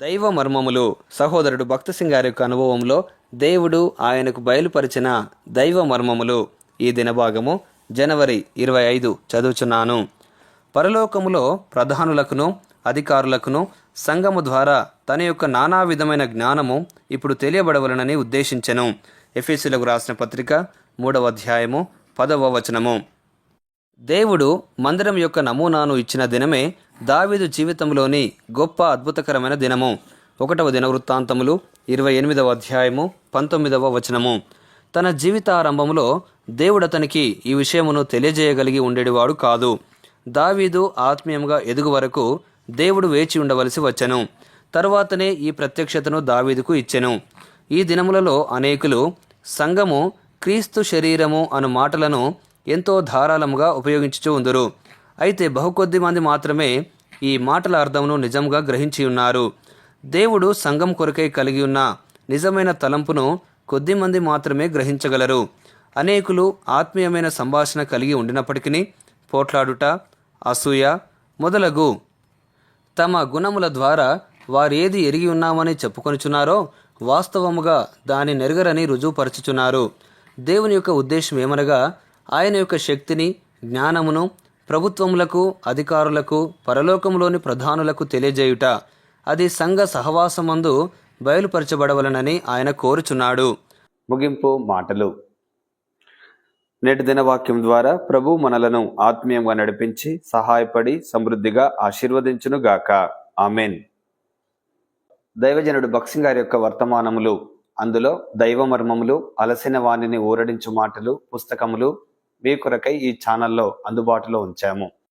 దైవ మర్మములు సహోదరుడు భక్తసింగ్ గారి యొక్క అనుభవంలో దేవుడు ఆయనకు బయలుపరిచిన దైవ మర్మములు ఈ దినభాగము జనవరి ఇరవై ఐదు చదువుచున్నాను. పరలోకములో ప్రధానులకును అధికారులకును సంఘము ద్వారా తన యొక్క నానా విధమైన జ్ఞానము ఇప్పుడు తెలియబడవలనని ఉద్దేశించెను. ఎఫ్ఎస్సీలకు రాసిన పత్రిక మూడవ అధ్యాయము పదవ వచనము. దేవుడు మందిరం యొక్క నమూనాను ఇచ్చిన దినమే దావీదు జీవితంలోని గొప్ప అద్భుతకరమైన దినము. ఒకటవ దిన వృత్తాంతములు ఇరవై ఎనిమిదవ అధ్యాయము పంతొమ్మిదవ వచనము. తన జీవితారంభములో దేవుడు అతనికి ఈ విషయమును తెలియజేయగలిగి ఉండేవాడు కాదు. దావీదు ఆత్మీయంగా ఎదుగు వరకు దేవుడు వేచి ఉండవలసి వచ్చెను. తరువాతనే ఈ ప్రత్యక్షతను దావీదుకు ఇచ్చెను. ఈ దినములలో అనేకులు సంఘము క్రీస్తు శరీరము అను మాటలను ఎంతో ధారాళముగా ఉపయోగించుచూ ఉందరు. అయితే బహుకొద్ది మంది మాత్రమే ఈ మాటల అర్థమును నిజంగా గ్రహించి ఉన్నారు. దేవుడు సంఘం కొరకై కలిగి ఉన్న నిజమైన తలంపును కొద్ది మంది మాత్రమే గ్రహించగలరు. అనేకులు ఆత్మీయమైన సంభాషణ కలిగి ఉండినప్పటికీ పోట్లాడుట అసూయ మొదలగు. తమ గుణముల ద్వారా వారేది ఎరిగి ఉన్నామని చెప్పుకొనుచున్నారో వాస్తవముగా దాని నెరగరని రుజువుపరచుచున్నారు. దేవుని యొక్క ఉద్దేశం ఏమనగా ఆయన యొక్క శక్తిని జ్ఞానమును ప్రభుత్వములకు అధికారులకు పరలోకములోని ప్రధానులకు తెలియజేయుట అది సంఘ సహవాసమందు బయలుపరచబడవలనని ఆయన కోరుచున్నాడు. ముగింపు మాటలు. నేటి దినవాక్యం ద్వారా ప్రభు మనలను ఆత్మీయంగా నడిపించి సహాయపడి సమృద్ధిగా ఆశీర్వదించును గాక ఆమెన్. దైవజనుడు బక్సింగ్ గారి యొక్క వర్తమానములు అందులో దైవ మర్మములు అలసిన వాణిని ఊరడించు మాటలు పుస్తకములు మీ కొరకై ఈ ఛానల్లో అందుబాటులో ఉంచాము.